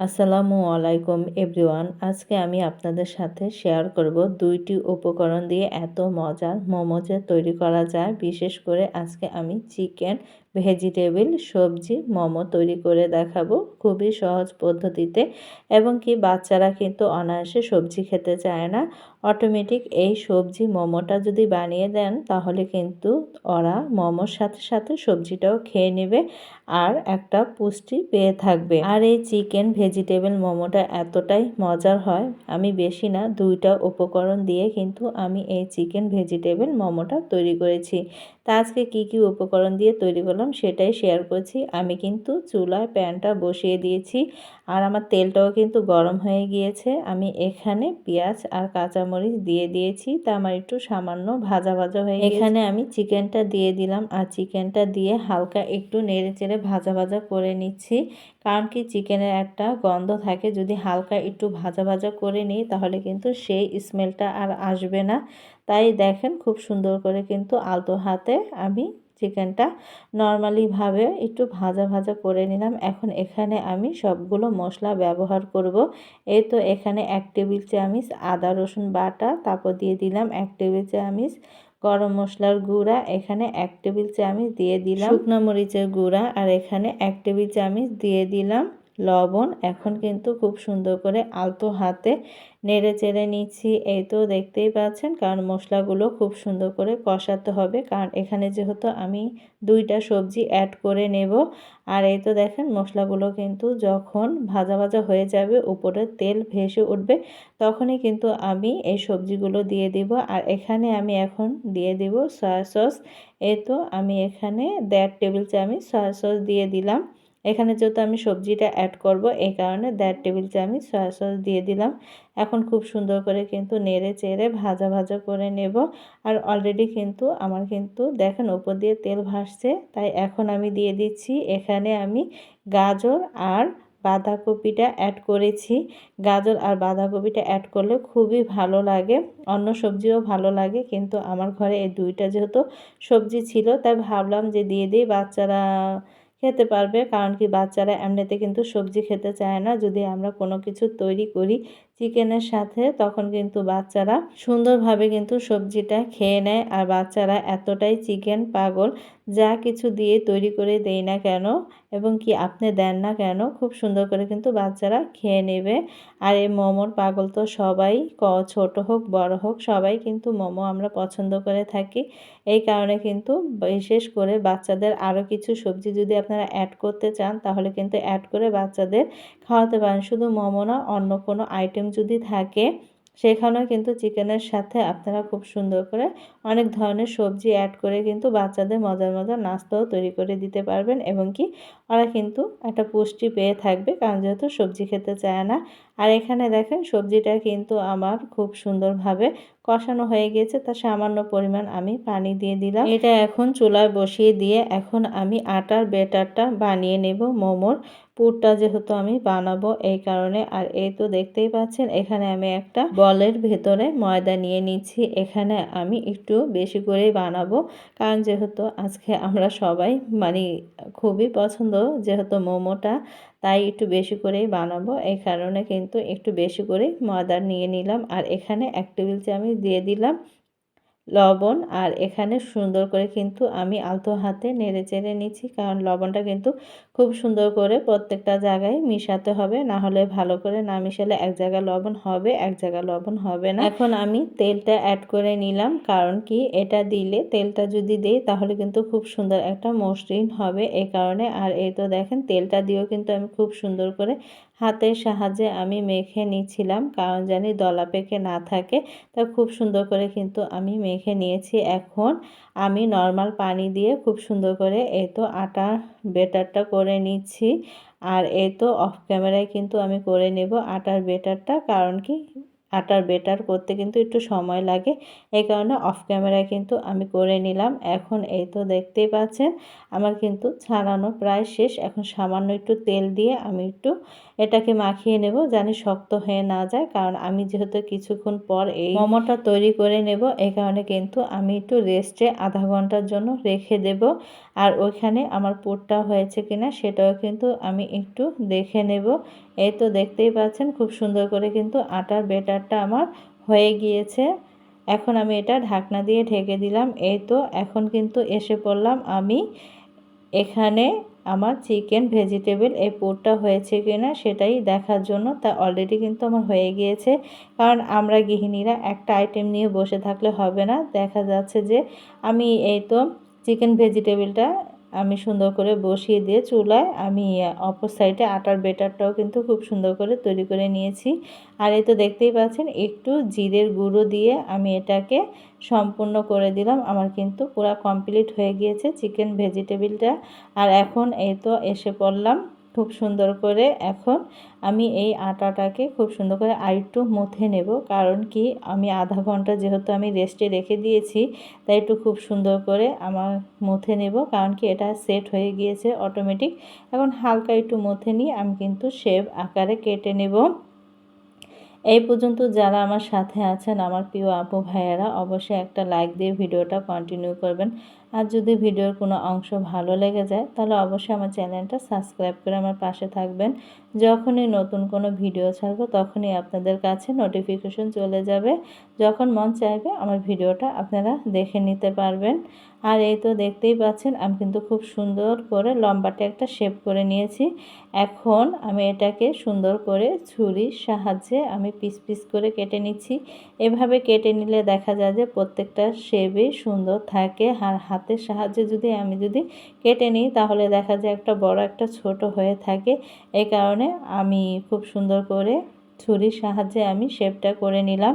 আসসালামু আলাইকুম এভরিওয়ান। আজকে আমি আপনাদের সাথে শেয়ার করব দুইটি উপকরণ দিয়ে এত মজার মোমো যে তৈরি করা যায়। বিশেষ করে আজকে আমি চিকেন ভেজিটেবিল, সবজি, মোমো তৈরি করে দেখাবো। খুবই সহজ পদ্ধতিতে। এবং কি বাচ্চারা কিন্তু অনায়াসে সবজি খেতে চায় না। অটোমেটিক এই সবজি মোমোটা যদি বানিয়ে দেন, তাহলে কিন্তু ওরা মোমোর সাথে সাথে সবজিটাও খেয়ে নেবে আর একটা পুষ্টি পেয়ে থাকবে। আর এই চিকেন ভেজিটেবল মোমোটা এতটাই মজার হয়, আমি বেশি না, দুইটা উপকরণ দিয়ে কিন্তু আমি এই চিকেন ভেজিটেবল মোমোটা তৈরি করেছি। তা আজকে কী কী উপকরণ দিয়ে তৈরি করলাম সেটাই শেয়ার করছি। আমি কিন্তু চুলায় প্যানটা বসিয়ে দিয়েছি আর আমার তেলটাও কিন্তু গরম হয়ে গিয়েছে। আমি এখানে পেঁয়াজ আর কাঁচামরিচ দিয়ে দিয়েছি, তা আমার একটু সামান্য ভাজা ভাজা হয়ে এখানে আমি চিকেনটা দিয়ে দিলাম আর চিকেনটা দিয়ে হালকা একটু নেড়ে চেড়ে ভাজা ভাজা করে নিচ্ছি। কারণ কি চিকেনের একটা গন্ধ থাকে। যদি হালকা একটু ভাজা ভাজা করে নিই, তাহলে কিন্তু সেই স্মেলটা আর আসবে না। তাই দেখেন খুব সুন্দর করে কিন্তু আলতো হাতে আমি চিকেনটা নর্মালিভাবে একটু ভাজা ভাজা করে নিলাম। এখন এখানে আমি সবগুলো মশলা ব্যবহার করব। এই তো এখানে এক টেবিল চামিচ আদা রসুন বাটা, তারপর দিয়ে দিলাম এক টেবিল চামিচ গরম মশলার গুঁড়া, এখানে এক টেবিল চামচ দিয়ে দিলাম। শুকনো মরিচের গুঁড়া, আর এখানে এক টেবিল চামচ দিয়ে দিলাম। লবণ এখন কিন্তু খুব সুন্দর করে আলতো হাতে নেড়ে চেড়ে নিচ্ছি। এই তো দেখতেই পাচ্ছেন, কারণ মশলাগুলো খুব সুন্দর করে কষাতে হবে। কারণ এখানে যেহেতু আমি দুইটা সবজি অ্যাড করে নেব, আর এই তো দেখেন মশলাগুলো কিন্তু যখন ভাজা ভাজা হয়ে যাবে, উপরে তেল ভেসে উঠবে, তখনই কিন্তু আমি এই সবজিগুলো দিয়ে দিব। আর এখানে আমি এখন দিয়ে দিব সয়া সস এই তো আমি এখানে দেড় টেবিল চামচ সয়া সস দিয়ে দিলাম। এখানে যেহেতু আমি সবজিটা অ্যাড করব, এই কারণে দেড় টেবিল চামচ সয়া সস দিয়ে দিলাম। এখন খুব সুন্দর করে কিন্তু নেড়ে চেড়ে ভাজা ভাজা করে নেব। আর অলরেডি কিন্তু আমার কিন্তু দেখেন ওপর দিয়ে তেল ভাসছে, তাই এখন আমি দিয়ে দিচ্ছি, এখানে আমি গাজর আর বাঁধাকপিটা অ্যাড করেছি। গাজর আর বাঁধাকপিটা অ্যাড করলে খুবই ভালো লাগে, অন্য সবজিও ভালো লাগে, কিন্তু আমার ঘরে এই দুইটা যেহেতু সবজি ছিল, তাই ভাবলাম যে দিয়ে দিই বাচ্চারা খেতে পারবে। কারণ কি বাচ্চারা এমনিতে কিন্তু সবজি খেতে চায় না। যদি আমরা কোনো কিছু তৈরি করি চিকেনের সাথে তখন কিন্তু বাচ্চারা সুন্দরভাবে কিন্তু সবজিটা খেয়ে নেয়। আর বাচ্চারা এতটাই চিকেন পাগল, যা কিছু দিয়ে তৈরি করে দেই না কেন এবং কি আপনি দেন না কেন, খুব সুন্দর করে কিন্তু বাচ্চারা খেয়ে নেবে। আর এই মোমোর পাগল তো সবাই, ক, ছোট হোক, বড় হোক, সবাই কিন্তু মোমো আমরা পছন্দ করে থাকি। এই কারণে কিন্তু বিশেষ করে বাচ্চাদের আরও কিছু সবজি যদি আপনারা অ্যাড করতে চান, তাহলে কিন্তু অ্যাড করে বাচ্চাদের খাওয়াতে পারেন। শুধু মোমো না, অন্য কোনো আইটেম যদি থাকে, সেখানেও কিন্তু চিকেনের সাথে আপনারা খুব সুন্দর করে অনেক ধরনের সবজি অ্যাড করে কিন্তু বাচ্চাদের মজার মজার নাস্তাও তৈরি করে দিতে পারবেন এবং কি ওরা কিন্তু একটা পুষ্টি পেয়ে থাকবে, কারণ যেহেতু সবজি খেতে চায় না। আর এখানে দেখেন সবজিটা কিন্তু আমার খুব সুন্দরভাবে কষানো হয়ে গেছে। তা সামান্য পরিমাণ আমি পানি দিয়ে দিলাম। এটা এখন চুলায় বসিয়ে দিয়ে এখন আমি আটার বেটারটা বানিয়ে নেব। মোমোর পুরটা যেহেতু আমি বানাবো এই কারণে। আর এই তো দেখতেই পাচ্ছেন, এখানে আমি একটা বলের ভেতরে ময়দা নিয়ে নিচ্ছি। এখানে আমি একটু বেশি করেই বানাবো। কারণ যেহেতু আজকে আমরা সবাই মানে খুবই পছন্দ যেহেতু মোমোটা। তাই একটু বেশি করেই বানাবো। এই কারণে কিন্তু একটু বেশি করেই ময়দা নিয়ে নিলাম। আর এখানে এক টেবিল চামচ দিয়ে দিলাম লবণ আর এখানে সুন্দর করে কিন্তু আমি আলতো হাতে নেড়ে চেড়ে নিচ্ছি, কারণ লবণটা কিন্তু খুব সুন্দর করে প্রত্যেকটা জায়গায় মিশাতে হবে, না হলে ভালো করে না মিশালে এক জায়গায় লবণ হবে, এক জায়গায় লবণ হবে না। এখন আমি তেলটা অ্যাড করে নিলাম, কারণ কি এটা দিলে তেলটা যদি দিই তাহলে কিন্তু খুব সুন্দর একটা মসৃণ হবে এই কারণে। আর এই তো দেখেন তেলটা দিয়েও কিন্তু আমি খুব সুন্দর করে হাতের সাহায্যে আমি মেখে নিচ্ছিলাম। কারণ জানি দলা পেকে না থাকে। তা খুব সুন্দর করে কিন্তু আমি মেখে নিয়েছি। এখন আমি নর্মাল পানি দিয়ে খুব সুন্দর করে এই তো আটা বেটারটা করে নিচ্ছি। আর এই তো অফ ক্যামেরায় কিন্তু আমি করে নেব আটার বেটারটা। কারণ কি? আটার বেটার করতে কিন্তু একটু সময় লাগে। এই কারণে অফ ক্যামেরায় কিন্তু আমি করে নিলাম। এখন এই তো দেখতেই পাচ্ছেন, আমার কিন্তু ছাড়ানো প্রায় শেষ। এখন সামান্য একটু তেল দিয়ে আমি একটু এটাকে মাখিয়ে নেব জানি শক্ত হয়ে না যায়। কারণ আমি যেহেতু কিছুক্ষণ পর এই মোমোটা তৈরি করে নেব এই কারণে কিন্তু আমি একটু রেস্টে আধা ঘণ্টার জন্য রেখে দেব। আর ওইখানে আমার পুরটা হয়েছে কিনা সেটাও কিন্তু আমি একটু দেখে নেব। এই তো দেখতেই পাচ্ছেন, খুব সুন্দর করে কিন্তু আটার বেটারটা আমার হয়ে গিয়েছে। এখন আমি এটা ঢাকনা দিয়ে ঢেকে দিলাম। এই তো এখন কিন্তু এসে পড়লাম আমি এখানে আমার চিকেন ভেজিটেবল এই পোরটা হয়েছে কি না সেটাই দেখার জন্য তা অলরেডি কিন্তু আমার হয়ে গিয়েছে। কারণ আমরা গৃহিণীরা একটা আইটেম নিয়ে বসে থাকলে হবে না। দেখা যাচ্ছে যে আমি এই তো চিকেন ভেজিটেবলটা আমি সুন্দর করে বসিয়ে দিয়ে চুলায় আমি অপর সাইডে আটার বেটারটাও কিন্তু খুব সুন্দর করে তৈরি করে নিয়েছি। আর এই তো দেখতেই পাচ্ছেন, একটু জিরের গুঁড়ো দিয়ে আমি এটাকে সম্পূর্ণ করে দিলাম। আমার কিন্তু পুরো কমপ্লিট হয়ে গিয়েছে চিকেন ভেজিটেবিলটা আর এখন এই তো এসে পড়লাম। খুব সুন্দর করে এখন আমি এই আটাটাকে খুব সুন্দর করে আরেকটু মুথে নেব। কারণ কি? আমি আধা ঘণ্টা যেহেতু আমি রেস্টে রেখে দিয়েছি, তাই একটু খুব সুন্দর করে আমার মুথে নেব। কারণ কি? এটা সেট হয়ে গিয়েছে অটোমেটিক এখন হালকা একটু মুথে নিয়ে আমি কিন্তু শেভ আকারে কেটে নেব। এই পর্যন্ত যারা আমার সাথে আছেন, আমার প্রিয় আপু ভাইয়েরা, অবশ্যই একটা লাইক দিয়ে ভিডিওটা কন্টিনিউ করবেন। আর যদি ভিডিওর কোনো অংশ ভালো লেগে যায়, তাহলে অবশ্যই আমার চ্যানেলটা সাবস্ক্রাইব করে আমার পাশে থাকবেন। যখনই নতুন কোনো ভিডিও ছাড়বো, তখনই আপনাদের কাছে নোটিফিকেশন চলে যাবে। যখন মন চাইবে, আমার ভিডিওটা আপনারা দেখে নিতে পারবেন। আর এই তো দেখতেই পাচ্ছেন, আমি কিন্তু খুব সুন্দর করে লম্বাটে একটা শেপ করে নিয়েছি। এখন আমি এটাকে সুন্দর করে ছুরির সাহায্যে আমি পিস পিস করে কেটে নিচ্ছি। এভাবে কেটে নিলে দেখা যায় যে প্রত্যেকটা শেপই সুন্দর থাকে আর হাতের সাহায্যে যদি আমি যদি কেটে নিই, তাহলে দেখা যায় একটা বড় একটা ছোট হয়ে থাকে। এই কারণে আমি খুব সুন্দর করে ছুরির সাহায্যে আমি শেপটা করে নিলাম।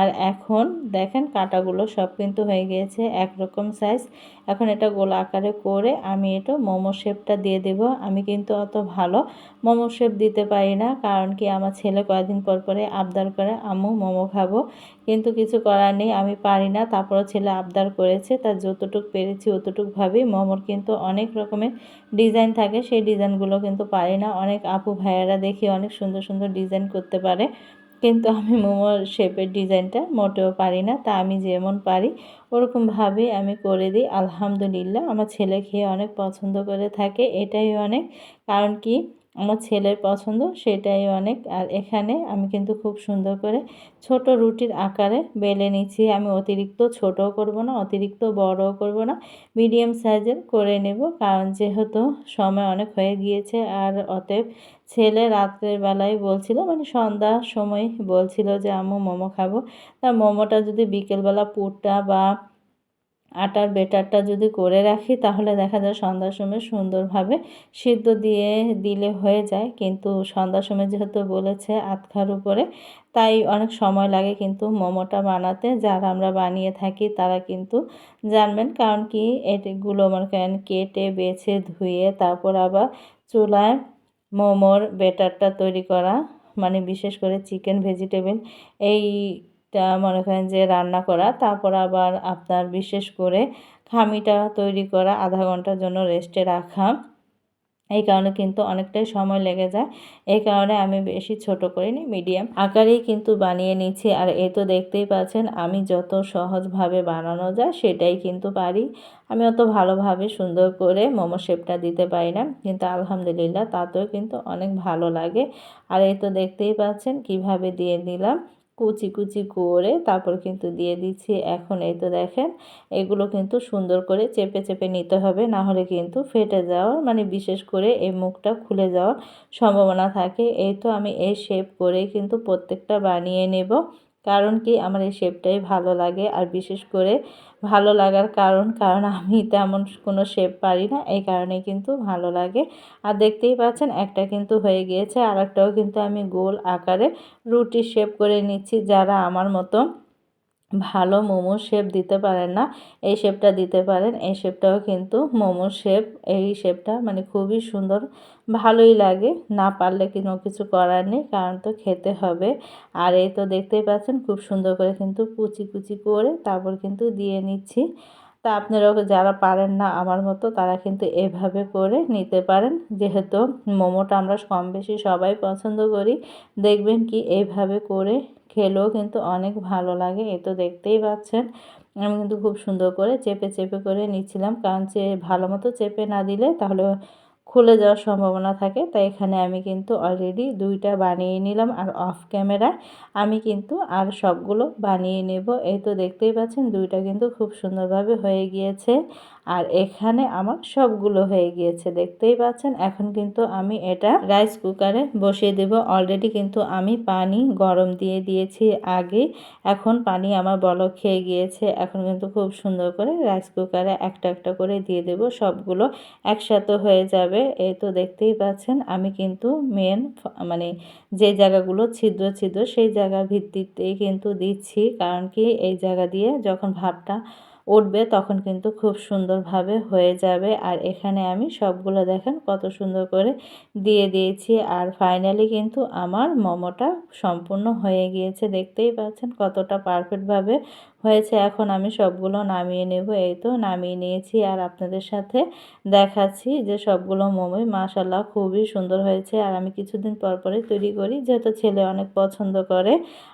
আর এখন দেখেন কাটাগুলো সব কিন্তু হয়ে গিয়েছে একরকম সাইজ এখন এটা গোলা আকারে করে আমি এটা মোমো শেপটা দিয়ে দেব। আমি কিন্তু অত ভালো মোমো শেপ দিতে পারি না, কারণ কি আমার ছেলে কয়েকদিন পর পরে আবদার করে, আম্মু, মোমো খাব। কিন্তু কিছু করার নেই, আমি পারি না। তারপরও ছেলে আবদার করেছে, তার যতটুক পেরেছি অতটুকভাবেই মোমোর কিন্তু অনেক রকমের ডিজাইন থাকে, সেই ডিজাইনগুলো কিন্তু পারি না। অনেক আপু ভাইয়ারা দেখি অনেক সুন্দর সুন্দর ডিজাইন করতে পারে। কিন্তু আমি মোমোর শেপের ডিজাইনটা মোটেও পারি না, তা আমি যেমন পারি ওরকমভাবেই আমি করে দিই, আলহামদুলিল্লাহ। আমার ছেলে খেয়ে অনেক পছন্দ করে থাকে, এটাই অনেক। কারণ কি? আমার ছেলের পছন্দ সেটাই অনেক। আর এখানে আমি কিন্তু খুব সুন্দর করে ছোট রুটির আকারে বেলে নিচ্ছি। আমি অতিরিক্ত ছোটও করব না, অতিরিক্ত বড়ও করব না, মিডিয়াম সাইজের করে নেব। কারণ যেহেতু সময় অনেক হয়ে গিয়েছে, আর অতএব ছেলে রাত্রের বেলায় বলছিল মানে সন্ধ্যার সময় বলছিল যে, আম্মু মোমো খাব। তা মোমোটা যদি বিকেলবেলা পুরটা বা আটার বেটারটা যদি করে রাখি, তাহলে দেখা যায় সন্ধ্যার সময় সুন্দরভাবে সিদ্ধ দিয়ে দিলে হয়ে যায়। কিন্তু সন্ধ্যার সময় যেহেতু বলেছে আতখার উপরে, তাই অনেক সময় লাগে কিন্তু মোমোটা বানাতে। যারা আমরা বানিয়ে থাকি, তারা কিন্তু জানবেন। কারণ কি মনে করেন কেটে, বেছে, ধুয়ে, তারপর আবার চুলায় মোমোর বেটারটা তৈরি করা। মানে বিশেষ করে চিকেন, ভেজিটেবল মনে করেন যে রান্না করা, তারপর আবার আপনার বিশেষ করে খামিটা তৈরি করা আধা ঘণ্টার জন্য রেস্টে রাখা। এই কারণে কিন্তু অনেকটাই সময় লেগে যায়। এই কারণে আমি বেশি ছোট করিনি মিডিয়াম আকারেই কিন্তু বানিয়ে নিচ্ছি। আর এ তো দেখতেই পাচ্ছেন, আমি যত সহজভাবে বানানো যায় সেটাই কিন্তু পারি। আমি অত ভালোভাবে সুন্দর করে মোমো শেপটা দিতে পারি না। কিন্তু আলহামদুলিল্লাহ তাতেও কিন্তু অনেক ভালো লাগে। আর এই তো দেখতেই পাচ্ছেন কীভাবে দিয়ে দিলাম। কুচি কুচি করে তারপর কিন্তু দিয়ে দিচ্ছি। এখন এই তো দেখেন, এগুলো কিন্তু সুন্দর করে চেপে চেপে নিতে হবে। না হলে কিন্তু ফেটে যাওয়ার মানে বিশেষ করে এই মুখটা খুলে যাওয়ার সম্ভাবনা থাকে। এই তো আমি এই শেপ করে কিন্তু প্রত্যেকটা বানিয়ে নেব। কারণ কি, আমার এই শেপটাই ভালো লাগে। আর বিশেষ করে ভালো লাগার কারণ কারণ আমি তেমন কোনো শেপ পারি না, এই কারণে কিন্তু ভালো লাগে। আর দেখতেই পাচ্ছেন, একটা কিন্তু হয়ে গিয়েছে আর একটাও কিন্তু আমি গোল আকারে রুটি শেপ করে নিচ্ছি, যারা আমার মতো ভালো মোমো শেপ দিতে পারেন না, এই শেপটা দিতে পারেন, এই শেপটাও কিন্তু মোমো শেপ, এই শেপটা মানে খুবই সুন্দর, ভালোই লাগে, না পারলে কোনো কিছু করার নেই, কারণ তো খেতে হবে, আর এই তো দেখতেই পাচ্ছেন খুব সুন্দর করে কিন্তু কুচি কুচি করে তারপর কিন্তু দিয়ে নিচ্ছি, তা আপনারাও যারা পারেন না আমার মতো তারা কিন্তু এভাবে করে নিতে পারেন, যেহেতু মোমোটা আমরা কম বেশি সবাই পছন্দ করি, দেখবেন কি এইভাবে করে খেলেও কিন্তু অনেক ভালো লাগে, এ তো দেখতেই পাচ্ছেন। আমি কিন্তু খুব সুন্দর করে চেপে চেপে করে নিচ্ছিলাম, কারণ যে ভালো মতো চেপে না দিলে তাহলে খুলে যাওয়ার সম্ভাবনা থাকে। তাই এখানে আমি কিন্তু অলরেডি দুইটা বানিয়ে নিলাম, আর অফ ক্যামেরায় আমি কিন্তু আর সবগুলো বানিয়ে নেব। এই তো দেখতেই পাচ্ছেন, দুইটা কিন্তু খুব সুন্দরভাবে হয়ে গিয়েছে। আর এখানে আমার সবগুলো হয়ে গিয়েছে, দেখতেই পাচ্ছেন? এখন কিন্তু আমি এটা রাইস কুকারে বসিয়ে দেব। অলরেডি কিন্তু আমি পানি গরম দিয়ে দিয়েছি আগে। এখন পানি আমার বলক খেয়ে গিয়েছে। এখন কিন্তু খুব সুন্দর করে রাইস কুকারে একটা একটা করে দিয়ে দেব। সবগুলো একসাথে হয়ে যাবে। এই তো দেখতেই পাচ্ছেন, আমি কিন্তু মেন মানে যে জায়গাগুলো ছিদ্র ছিদ্র সেই জায়গার ভিত্তিতেই কিন্তু দিচ্ছি। কারণ কি এই জায়গা দিয়ে যখন ভাবটা উঠবে তখন কিন্তু খুব সুন্দরভাবে হয়ে যাবে। আর এখানে আমি সবগুলো দেখেন কত সুন্দর করে দিয়ে দিয়েছি। আর ফাইনালি কিন্তু আমার মোমোটা সম্পূর্ণ হয়ে গিয়েছে। দেখতেই পাচ্ছেন কতটা পারফেক্টভাবে হয়েছে, এখন আমি সবগুলো নামিয়ে নেব। এই তো, নামিয়ে নিয়েছি আর আপনাদের সাথে দেখাচ্ছি যে সবগুলো মোমোই মাশাল্লাহ খুবই সুন্দর হয়েছে। আর আমি কিছুদিন পর পরে তৈরি করি, যেহেতু ছেলে অনেক পছন্দ করে।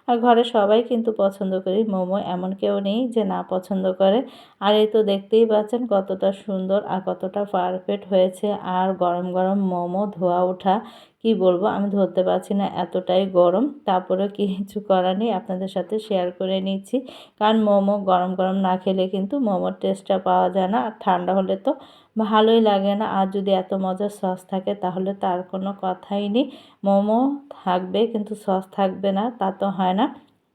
আর ঘরে সবাই কিন্তু পছন্দ করি মোমো, এমন কেউ নেই যে না পছন্দ করে। আর এই তো দেখতেই পাচ্ছেন কতটা সুন্দর আর কতটা পারফেক্ট হয়েছে। আর গরম গরম মোমো ধোয়া ওঠা কি বলব, আমি ধরতে পারছি না এতটাই গরম। তারপরে কিছু করার নেই, আপনাদের সাথে শেয়ার করে নিচ্ছি। কারণ মোমো গরম গরম না খেলে কিন্তু মোমোর টেস্টটা পাওয়া যায় না। আর ঠান্ডা হলে তো ভালোই লাগে না। আর যদি এত মজার সস থাকে, তাহলে তার কোনো কথাই নেই। মোমো থাকবে কিন্তু সস থাকবে না, তা তো হয় না।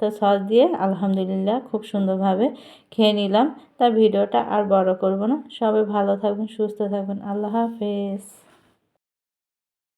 তো সস দিয়ে আলহামদুলিল্লাহ খুব সুন্দরভাবে খেয়ে নিলাম। তার ভিডিওটা আর বড় করব না। সবাই ভালো থাকবেন, সুস্থ থাকবেন। আল্লাহ হাফেজ।